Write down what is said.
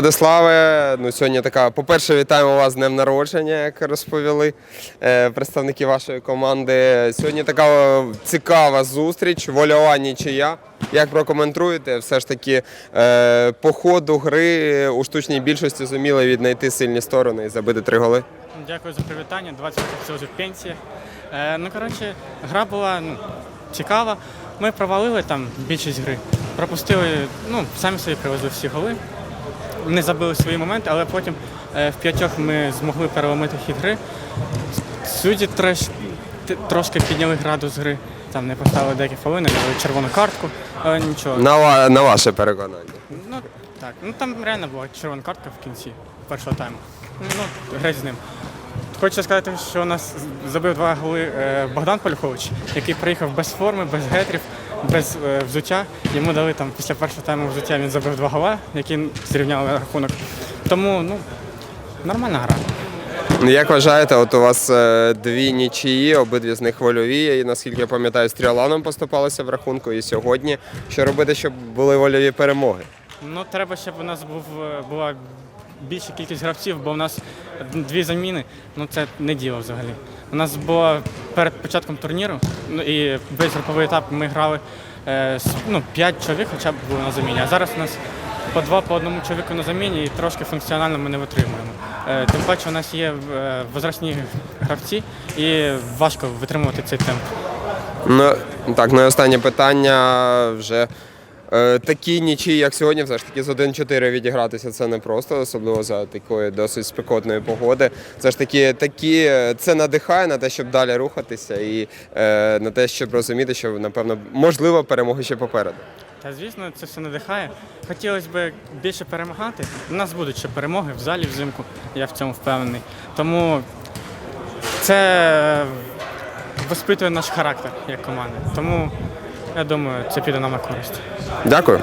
Владиславе, ну сьогодні така, по-перше, вітаємо вас з днем народження, як розповіли е, представники вашої команди. Сьогодні така цікава зустріч, вольова нічия. Як прокоментуєте, все ж таки е, по ходу гри у штучній більшості зуміли віднайти сильні сторони і забити три голи. Дякую за привітання. 20 років вже пенсія. Е, ну, коротше, гра була ну, цікава. Ми провалили там більшість гри. Пропустили, ну, самі собі привезли всі голи. Не забили свої моменти, але потім е, в п'ятьох ми змогли переломити хід гри. Судді треш, трошки підняли градус гри. Там не поставили деякі фоли, дали червону картку, але нічого. На, на ваше переконання. Ну так, ну там реально була червона картка в кінці першого тайму. Ну, греть з ним. Хочу сказати, що у нас забив два голи е, Богдан Полюхович, який приїхав без форми, без гетрів, без е, взуття. Йому дали там після першого тайму взуття, він забив два гола, які зрівняли рахунок. Тому ну, нормальна гра. Як вважаєте, от у вас е, дві нічиї, обидві з них вольові, і наскільки я пам'ятаю, з Тріоланом поступалися в рахунку і сьогодні. Що робити, щоб були вольові перемоги? Ну, треба, щоб у нас був, е, була більша кількість гравців, бо у нас дві заміни, ну це не діло взагалі. У нас було перед початком турніру, ну і весь груповий етап ми грали е, ну, 5 чоловік хоча б було на заміні. А зараз у нас по два по одному чоловіку на заміні і трошки функціонально ми не витримуємо. Е, тим паче у нас є е, возрастні гравці і важко витримувати цей темп. Ну так, ну і останнє питання вже. Е, Такі нічі, як сьогодні, все ж таки з 1-4 відігратися це не просто, особливо за такої досить спекотної погоди. Це ж таки такі, е, це надихає на те, щоб далі рухатися, і е, на те, щоб розуміти, що напевно можливо перемоги ще попереду. Та звісно, це все надихає. Хотілося б більше перемагати. У нас будуть ще перемоги в залі взимку, я в цьому впевнений. Тому це воспитує наш характер як команди. Тому я думаю, це піде нам на користь. Дякую.